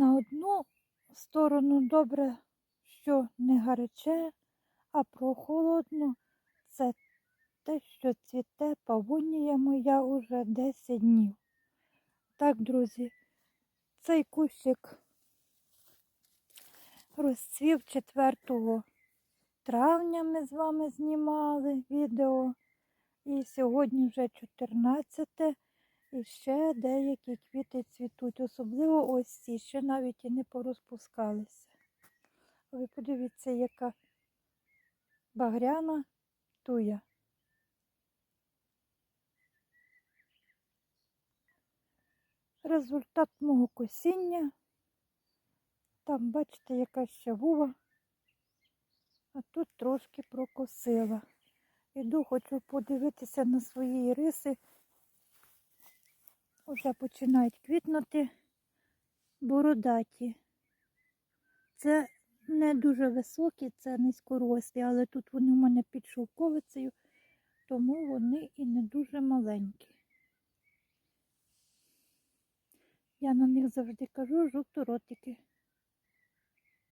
На одну сторону добре, що не гаряче, а прохолодно це те, що цвіте павонія моя уже 10 днів. Так, друзі, цей кущик розцвів 4 травня ми з вами знімали відео. І сьогодні вже 14 і ще деякі квіти цвітуть. Особливо ось ці, ще навіть і не порозпускалися. Ви подивіться, яка багряна туя. Результат мого косіння. Там, бачите, яка ще вува, а тут трошки прокосила. Іду, хочу подивитися на свої риси. Уже починають квітнути бородаті. Це не дуже високі, це низькорослі, але тут вони у мене під шовковицею, тому вони і не дуже маленькі. Я на них завжди кажу жовторотики.